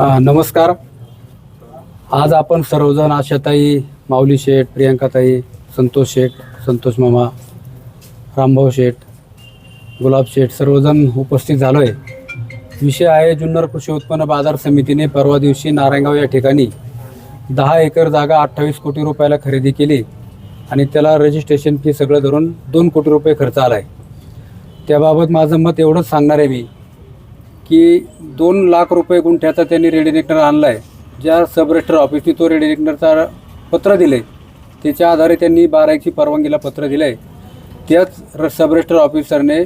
नमस्कार. आज आपण सर्वजण आशाताई माऊली शेठ प्रियंकाताई संतोष शेठ संतोष मामा रामभाऊ शेठ गुलाब शेठ सर्वजण उपस्थित झालो आहे विषय आहे जुन्नर कृषी उत्पन्न बाजार समितीने परवा दिवशी नारायणगाव या ठिकाणी दहा एकर जागा अठ्ठावीस कोटी रुपयाला खरेदी केली आणि त्याला रजिस्ट्रेशन फी सगळं धरून दोन कोटी रुपये खर्च आला आहे त्याबाबत माझं मत एवढंच सांगणार आहे मी. की दोन लाख रुपये गुंठ्याचा त्यांनी रेडिनेक्टर आणला आहे ज्या सब रजिस्टर ऑफिसने तो रेडिनेक्टरचा पत्र दिले त्याच्या आधारे त्यांनी बारायची परवानगीला पत्र दिलं आहे त्याच र सब रजिस्टर ऑफिसरने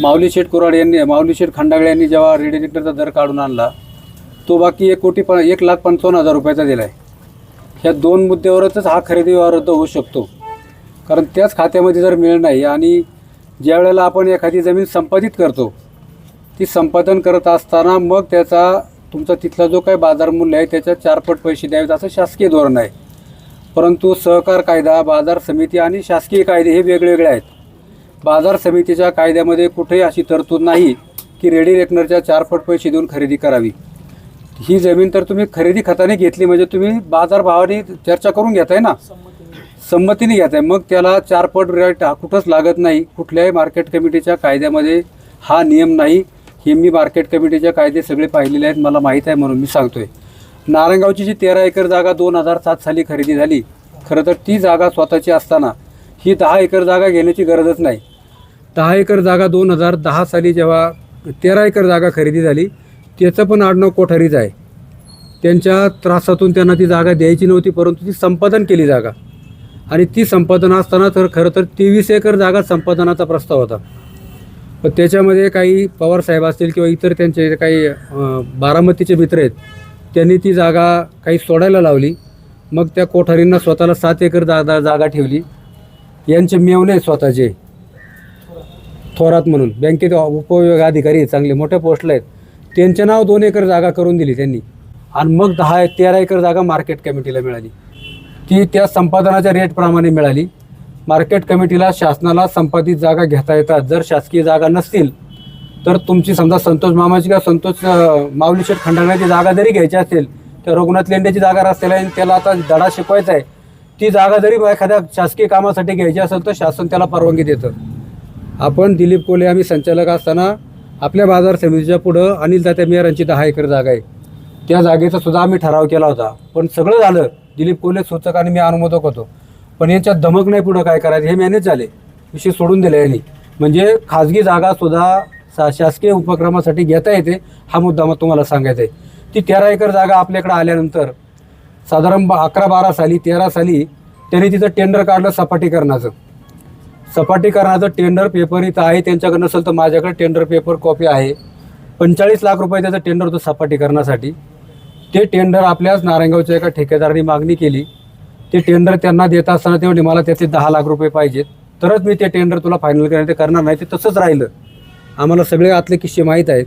माऊली शेठ कुराड यांनी माऊली शेठ खंडागळे यांनी जेव्हा रेडिनेक्टरचा दर काढून आणला तो बाकी एक कोटी प एक लाख पंचावन्न हजार रुपयाचा दिला आहे ह्या दोन मुद्द्यावरच हा खरेदी व्यवहार रद्द होऊ शकतो. कारण त्याच खात्यामध्ये जर मिळ नाही आणि ज्या वेळेला आपण एखादी जमीन संपादित करतो ती संपादन करत असताना मग त्याचा तुमचा तिथला जो काही बाजारमूल्य आहे त्याच्या चारपट पैसे द्यावेत असं शासकीय धोरण आहे. परंतु सहकार कायदा बाजार समिती आणि शासकीय कायदे हे वेगवेगळे आहेत. बाजार समितीच्या कायद्यामध्ये कुठेही अशी तरतूद नाही की रेडी रेकनरच्या चारपट पैसे देऊन खरेदी करावी. ही जमीन तर तुम्ही खरेदी खताने घेतली म्हणजे तुम्ही बाजारभावाने चर्चा करून घेताय ना? संमतीने घेताय. मग त्याला चारपट रेट हा कुठंच लागत नाही. कुठल्याही मार्केट कमिटीच्या कायद्यामध्ये हा नियम नाही. हे मी मार्केट कमिटीचे कायदे सगळे पाहिलेले आहेत मला माहीत आहे म्हणून मी सांगतोय. नारायणगावची जी तेरा एकर जागा दोन हजार सात साली खरेदी झाली खरं तर ती जागा स्वतःची असताना ही दहा एकर जागा घेण्याची गरजच नाही. दहा एकर जागा दोन हजार दहा साली जेव्हा तेरा एकर जागा खरेदी झाली त्याचं पण आडनाव कोठारीच आहे. त्यांच्या त्रासातून त्यांना ती जागा द्यायची नव्हती परंतु ती संपादन केली जागा. आणि ती संपादन असताना तर खरं तर तेवीस एकर जागा संपादनाचा प्रस्ताव होता. पण त्याच्यामध्ये काही पवार साहेब असतील किंवा इतर त्यांचे जे काही बारामतीचे मित्र आहेत त्यांनी ती जागा काही सोडायला लावली. मग त्या कोठारींना स्वतःला सात एकर जागा जागा ठेवली. यांचे मेवणे स्वतःचे. थोरात म्हणून. बँकेत उपविभाग अधिकारी आहेत, चांगले मोठ्या पोस्टला आहेत. त्यांचे नाव दोन एकर जागा करून दिली त्यांनी. आणि मग दहा तेरा एकर जागा मार्केट कमिटीला मिळाली. ती त्या संपादनाच्या रेटप्रमाणे मिळाली. मार्केट कमिटीला शासनाला संपादित जागा घेता येतात. जर शासकीय जागा नसतील तर तुमची समजा संतोष मामाची किंवा संतोष अं, माऊली शेठ जागा जरी घ्यायची असेल तर रघुनाथ लेंड्याची जागा रस्त्याला आहे आणि त्याला आता धडा शिकवायचा आहे. ती जागा जरी एखाद्या शासकीय कामासाठी घ्यायची असेल तर शासन त्याला परवानगी देतं. आपण दिलीप कोले आम्ही संचालक असताना आपल्या बाजार समितीच्या पुढं अनिल तात्या यांची दहा एकर जागा आहे. त्या जागेचा सुद्धा आम्ही ठराव केला होता. पण सगळं झालं. दिलीप कोले सूचक आणि मी अनुमोदक होतो. पण याच्यात धमक नाही पुढं काय करायचं? हे मॅनेज झाले. विषय सोडून दिले यांनी. म्हणजे खाजगी जागा सुद्धा शा शासकीय उपक्रमासाठी घेता येते हा मुद्दा मग तुम्हाला सांगायचा आहे. ती तेरा एकर जागा आपल्याकडे आल्यानंतर साधारण अकरा बारा साली तेरा साली त्यांनी तिथं टेंडर काढलं सपाटीकरणाचं. सपाटीकरणाचं टेंडर पेपर इथं आहे त्यांच्याकडे नसेल तर माझ्याकडे टेंडर पेपर कॉपी आहे. पंचेचाळीस लाख रुपये त्याचं टेंडर होतं सपाटीकरणासाठी. ते टेंडर आपल्याच नारायणगावच्या एका ठेकेदाराने मागणी केली. ते टेंडर त्यांना देत असताना तेवढे मला त्याचे दहा लाख रुपये पाहिजेत. तरच मी ते टेंडर तुला फायनल करणार ते करणार नाही ते तसंच राहिलं. आम्हाला सगळे आतले किस्से माहीत आहेत.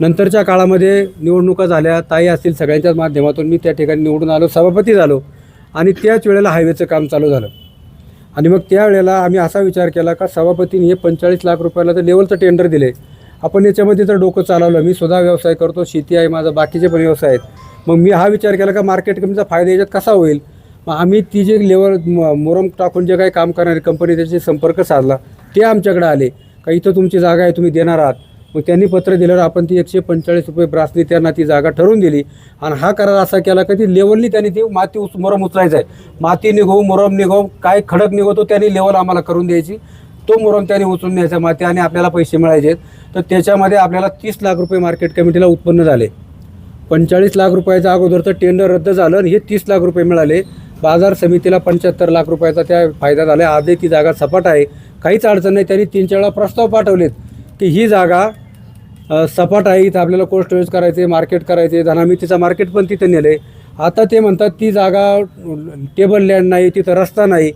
नंतरच्या काळामध्ये निवडणुका झाल्या ताई असतील सगळ्यांच्याच माध्यमातून मी त्या ठिकाणी निवडून आलो सभापती झालो आणि त्याच वेळेला हायवेचं काम चालू झालं. आणि मग त्यावेळेला आम्ही असा विचार केला का सभापतीने हे पंचेचाळीस लाख रुपयाला तर लेवलचं टेंडर दिले. आपण याच्यामध्ये तर डोकं चालवलं मी सुद्धा व्यवसाय करतो शेती आहे माझा बाकीचे पण व्यवसाय आहेत. मग मी हा विचार केला का मार्केट कमीचा फायदा याच्यात कसा होईल? मग आम्ही ती जे लेवल म- मुरम टाकून जे काही काम करणारी कंपनी त्याचे संपर्क साधला. ते आमच्याकडे आले. का इथं तुमची जागा आहे तुम्ही देणार आहात. मग त्यांनी पत्र दिल्यावर आपण ती एकशे पंचेचाळीस रुपये ब्रासनी त्यांना ती जागा ठरवून दिली. आणि हा करार असा केला का ती लेवलनी त्यांनी ती माती उच मोरम उचलायचं आहे माती निघो मुरम निघो काय खडक निघतो त्यांनी लेवल आम्हाला करून द्यायची. तो मोरम त्यांनी उचलून न्यायचा माती आणि आपल्याला पैसे मिळायचे तर त्याच्यामध्ये आपल्याला तीस लाख रुपये मार्केट कमिटीला उत्पन्न झाले. पंचेचाळीस लाख रुपयाच्या अगोदरचं टेंडर रद्द झालं आणि हे तीस लाख रुपये मिळाले. बाजार समितीला पंच्याहत्तर लाख रुपयाचा त्या फायदा झाला. आहे आधी ती जागा सपाट आहे. काहीच अडचण नाही. त्यांनी तीन चार वेळा प्रस्ताव पाठवलेत की ही जागा सपाट आहे. इथं आपल्याला कोल्ड स्टोरेज करायचे मार्केट करायचे धनामितीचं मार्केट पण तिथं नेलं आहे आता ते म्हणतात ती जागा टेबल लँड नाही तिथं रस्ता नाही.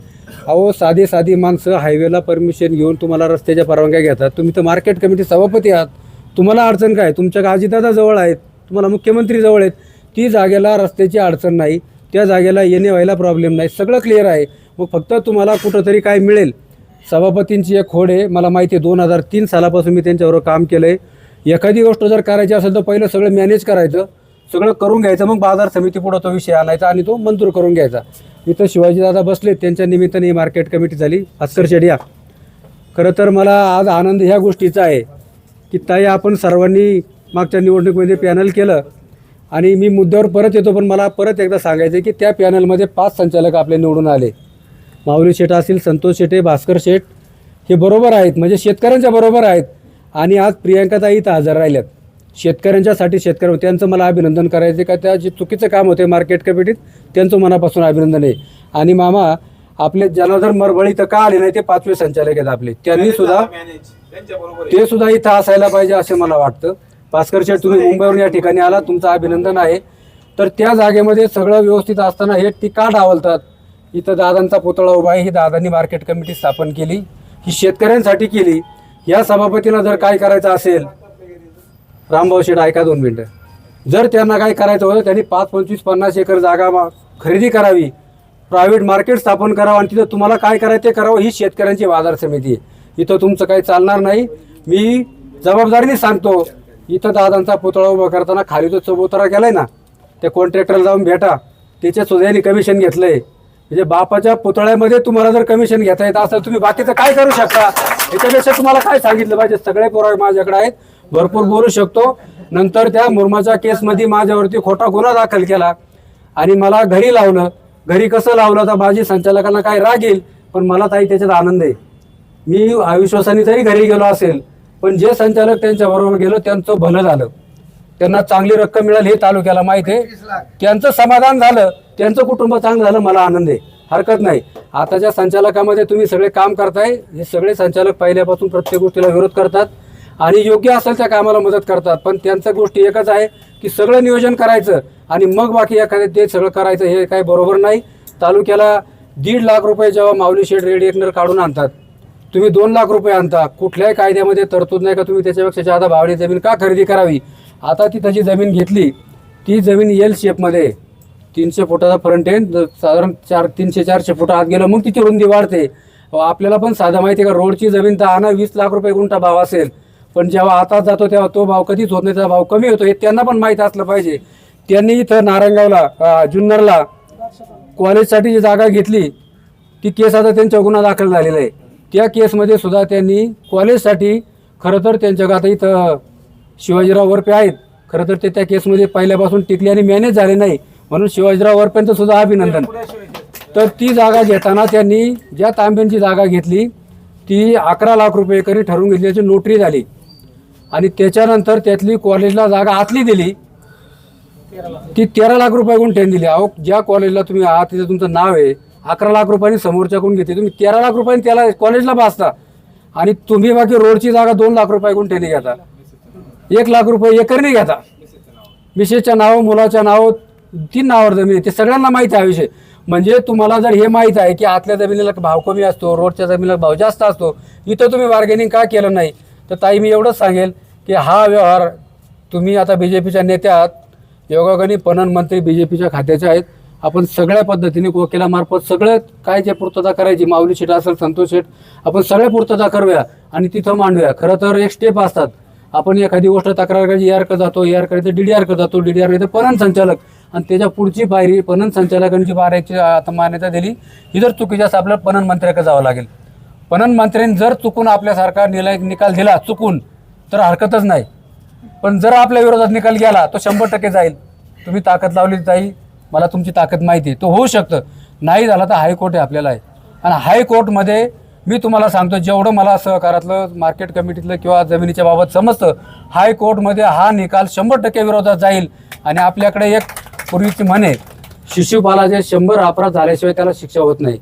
अहो साधी साधी माणसं हायवेला परमिशन घेऊन तुम्हाला रस्त्याच्या परवानग्या घेतात. तुम्ही तर मार्केट कमिटी सभापती आहात. तुम्हाला अडचण काय? तुमच्या गाजीदादा जवळ आहेत. तुम्हाला मुख्यमंत्री जवळ आहेत. ती जागेला रस्त्याची अडचण नाही. त्या जागेला येणे व्हायला प्रॉब्लेम नाही. सगळं क्लिअर आहे. मग फक्त तुम्हाला कुठंतरी काय मिळेल? सभापतींची एक खोड आहे. मला माहिती आहे दोन हजार तीन सालापासून मी त्यांच्याबरोबर काम केलं आहे एखादी गोष्ट जर करायची असेल तर पहिलं सगळं मॅनेज करायचं. सगळं करून घ्यायचं. मग बाजार समिती पुढं तो विषय आणायचा आणि तो मंजूर करून घ्यायचा. इथं शिवाजीदादा बसले. त्यांच्या निमित्ताने ही मार्केट कमिटी झाली. भास्कर शेडिया. खरं तर मला आज आनंद ह्या गोष्टीचा आहे की ताई आपण सर्वांनी मागच्या निवडणुकीमध्ये पॅनल केलं. आणि मी मुद्द्यावर परत येतो पण मला परत एकदा सांगायचं की त्या पॅनलमध्ये पाच संचालक आपले निवडून आले. माऊली शेठ असतील संतोष शेटे भास्कर शेठ हे बरोबर आहेत. म्हणजे शेतकऱ्यांच्या बरोबर आहेत. आणि आज प्रियांकाताई इथं हजर राहिल्यात. शेतकऱ्यांच्यासाठी शेतकरी त्यांचं मला अभिनंदन करायचं का? त्या जे चुकीचं काम होते मार्केट कमिटीत त्यांचं मनापासून अभिनंदन आहे. आणि मामा आपले जनार्दन मरबळी तर का आले नाही? ते पाचवे संचालक आहेत आपले. त्यांनी सुद्धा ते सुद्धा इथं असायला पाहिजे असं मला वाटतं. भास्कर शेठ तुम्ही मुंबईवरून या ठिकाणी आला तुमचं अभिनंदन आहे. तर त्या जागेमध्ये सगळं व्यवस्थित असताना हे ती का डावलतात. इथं दादांचा पुतळा उभा आहे ही दादांनी मार्केट कमिटी स्थापन केली ही शेतकऱ्यांसाठी केली. या सभापतीला जर काय करायचं असेल रामभाऊ शेठ ऐका दोन मिनटं. जर त्यांना काय करायचं होतं त्यांनी पाच पंचवीस पन्नास एकर जागा मा- खरेदी करावी. प्रायव्हेट मार्केट स्थापन करावं आणि तिथं तुम्हाला काय करायचं ते करावं ही शेतकऱ्यांची बाजार समिती आहे. इथं तुमचं काही चालणार नाही. मी जबाबदारीने सांगतो इथं दादांचा पुतळा उभा करताना खाली जो चबुतरा केलाय ना त्या कॉन्ट्रॅक्टरला जाऊन भेटा. त्याच्या सुद्धा कमिशन घेतलंय. म्हणजे बापाच्या पुतळ्यामध्ये तुम्हाला जर कमिशन घेता येत असेल तुम्ही बाकीचं काय करू शकता? याच्यापेक्षा तुम्हाला काय सांगितलं पाहिजे? सगळे पुरावे माझ्याकडे आहेत. भरपूर बोलू शकतो. नंतर त्या मुरमाच्या केसमध्ये माझ्यावरती खोटा गुन्हा दाखल केला. आणि मला घरी लावलं. घरी कसं लावलं तर माझी संचालकांना काय राग येईल पण मला ताई त्याच्यात आनंद आहे. मी अविश्वासाने जरी घरी गेलो असेल. पण जे संचालक त्यांच्या बरोबर गेलो त्यांचं भलं झालं. त्यांना चांगली रक्कम मिळाली हे तालुक्याला माहीत आहे. त्यांचं समाधान झालं त्यांचं कुटुंब चांगलं झालं मला आनंद आहे. हरकत नाही. आताच्या संचालकामध्ये तुम्ही सगळे काम करताय हे सगळे संचालक पहिल्यापासून प्रत्येक गोष्टीला विरोध करतात आणि योग्य असेल त्या कामाला मदत करतात. पण त्यांचं गोष्टी एकच आहे की सगळं नियोजन करायचं आणि मग बाकी एखादं ते सगळं करायचं हे काही बरोबर नाही. तालुक्याला दीड लाख रुपये जेव्हा माऊली शेड रेडिएटनर काढून आणतात तुम्ही दोन लाख रुपये आणता. कुठल्याही कायद्यामध्ये तरतूद नाही का तुम्ही त्याच्यापेक्षा जादा भावने जमीन का खरेदी करावी? आता ती तशी जमीन घेतली ती जमीन येल शेपमध्ये तीनशे फुटाचा फ्रंट एंड साधारण चार तीनशे चारशे फुट आत गेलं मग तिची रुंदी वाढते. अहो, आपल्याला पण साधं माहिती आहे का रोडची जमीन तर आणा वीस लाख रुपये गुंठा भाव असेल. पण जेव्हा आता जातो तेव्हा तो भाव कधीच होत नाही त्याचा भाव कमी होतो हे त्यांना पण माहीत असलं पाहिजे. त्यांनी इथं नारायणगावला जुन्नरला कॉलेजसाठी जी जागा घेतली ती केस आता त्यांच्या गुन्हा दाखल झालेला आहे. त्या केसमध्ये सुद्धा त्यांनी कॉलेजसाठी खरं तर त्यांच्या आता इथं शिवाजीराव वरपे आहेत. खरं तर ते त्या केसमध्ये पहिल्यापासून टिकले आणि मॅनेज झाले नाही. म्हणून शिवाजीराव वरपेंचं सुद्धा अभिनंदन. तर ती जागा घेताना त्यांनी ज्या तांब्यांची जागा घेतली ती अकरा लाख रुपये करी ठरवून घेतल्याची नोटरी झाली. आणि त्याच्यानंतर त्यातली कॉलेजला जागा आतली दिली. ती तेरा लाख रुपये ठेवून दिली. अहो ज्या कॉलेजला तुम्ही आहात तिथं तुमचं नाव आहे. अकरा लाख रुपयांनी समोरच्याकडून घेते? तुम्ही तेरा लाख रुपयांनी त्याला कॉलेजला बसता. आणि तुम्ही बाकी रोडची जागा दोन लाख रुपये गुंठ्याने घेता. एक लाख रुपये एकरने घेता. विशेषच्या नाव मुलाच्या नाव तीन नावावर जमीन आहे. ते सगळ्यांना माहिती आहे विषय. म्हणजे तुम्हाला जर हे माहीत आहे की आतल्या जमिनीला भाव कमी असतो रोडच्या जमिनीला भाव जास्त असतो इथं तुम्ही बार्गेनिंग का केलं नाही? तर ताई मी एवढंच सांगेल की हा व्यवहार तुम्ही आता बी जे पीच्या नेत्या आहात योगागणी पणन मंत्री बी जे पीच्या खात्याचे आहेत. आपण सगळ्या पद्धतीने वकिलामार्फत सगळं काय जे पूर्तता करायची माऊली शेठ असेल संतोष शेठ आपण सगळ्या पूर्तता करूया आणि तिथं मांडूया. खरं तर एक स्टेप असतात. आपण एखादी गोष्ट तक्रार करायची ए आर कर जातो ए आर कर डी डी आरकडे जातो डी डी आर पणन संचालक आणि त्याच्या पुढची पायरी पणन संचालकांची बारायची आता मान्यता दिली. ही जर चुकीची असं आपल्याला पणन मंत्र्याकडे जावं लागेल. पणन मंत्र्यांनी जर चुकून आपल्यासारखा निलाय निकाल दिला चुकून तर हरकतच नाही. पण जर आपल्या विरोधात निकाल गेला तो शंभर टक्के जाईल. तुम्ही ताकद लावली जाईल मला तुमची ताकद माहिती आहे. तो होऊ शकतं. नाही झाला तर हायकोर्ट आहे आपल्याला. आहे आणि हायकोर्टमध्ये मी तुम्हाला सांगतो जेवढं मला सहकारातलं मार्केट कमिटीतलं किंवा जमिनीच्या बाबत समजतं हायकोर्टमध्ये हा निकाल शंभर टक्के विरोधात जाईल. आणि आपल्याकडे एक पूर्वीची म्हणे शिशुपालाचे शंभर अपराध झाल्याशिवाय त्याला शिक्षा होत नाही.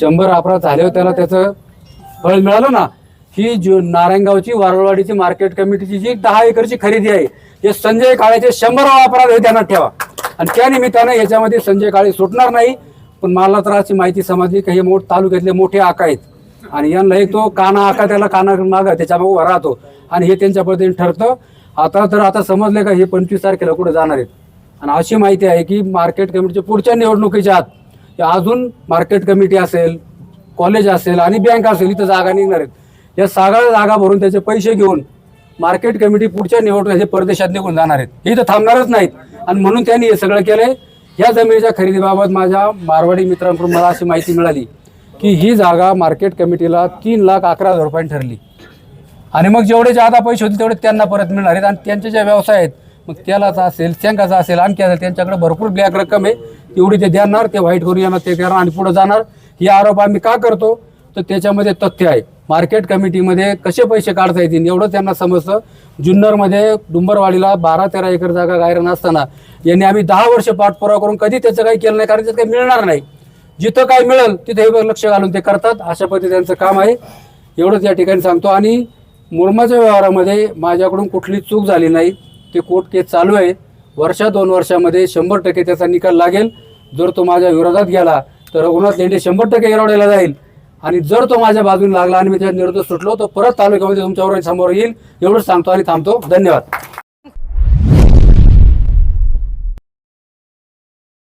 शंभर अपराध झाल्यावर त्याला त्याचं फळ मिळालं ना? ही जो नारायणगावची वारळवाडीची मार्केट कमिटीची जी दहा एकरची खरेदी आहे हे संजय काळेचे शंभर अपराध हे ध्यानात ठेवा. आणि त्या निमित्तानं याच्यामध्ये संजय काळे सुटणार नाही पण मला तर अशी माहिती समजली की हे मोठ तालुक्यातले मोठे आका आहेत. आणि यांना एक तो काना आका त्याला काना माग त्याच्यामागं उभा राहतो. आणि हे त्यांच्या पद्धतीने ठरतं. आता तर आता समजलं का हे पंचवीस तारखेला कुठं जाणार आहेत? आणि अशी माहिती आहे की मार्केट कमिटीच्या पुढच्या निवडणुकीच्या आत या अजून मार्केट कमिटी असेल कॉलेज असेल आणि बँक असेल इथं जागा निघणार आहेत. या सगळ्या जागा भरून त्याचे पैसे घेऊन मार्केट कमिटी पुढच्या निवडणुकीचे परदेशात निघून जाणार आहेत. हे इथं थांबणारच नाहीत. आणि म्हणून त्यांनी हे सगळं केलंय. या जमिनीच्या खरेदीबाबत माझ्या मारवाडी मित्रांकडून मला अशी माहिती मिळाली की ही जागा मार्केट कमिटीला तीन लाख अकरा हजार रुपयांनी ठरली. आणि मग जेवढे जादा पैसे होतील तेवढे त्यांना परत मिळणार आहेत. आणि त्यांचे जे व्यवसाय आहेत मग तेलाचा असेल शेंगाचा असेल आणखी असेल त्यांच्याकडे भरपूर ब्लॅक रक्कम आहे. तेवढी ते देणार ते व्हाईट करून येणार ते करणार आणि पुढे जाणार. हे आरोप आम्ही का करतो? तर त्याच्यामध्ये तथ्य आहे. मार्केट कमिटीमध्ये कसे पैसे काढता येतील एवढं त्यांना समजतं. जुन्नरमध्ये डुंबरवाडीला बारा तेरा एकर जागा गायरण असताना यांनी आम्ही दहा वर्ष पाठपुरावा करून कधी त्याचं काही केलं नाही कारण त्याचं काही मिळणार नाही. जिथं काय मिळेल तिथे हे लक्ष घालून ते करतात. अशा पद्धती त्यांचं काम आहे. एवढंच या ठिकाणी सांगतो. आणि मुरमाच्या व्यवहारामध्ये माझ्याकडून कुठली चूक झाली नाही. ते कोर्ट केस चालू आहे. वर्षा दोन वर्षामध्ये शंभर टक्के त्याचा निकाल लागेल. जर तो माझ्या विरोधात गेला तर रघुनाथ लेंडे शंभर टक्के एरवडेला जाईल. आणि जर तो माझ्या बाजूने लागला आणि मी त्याच्या निर्दोष सुटलो तर परत तालुक्यामध्ये तुमच्यावर समोर येईल एवढंच सांगतो आणि थांबतो. धन्यवाद.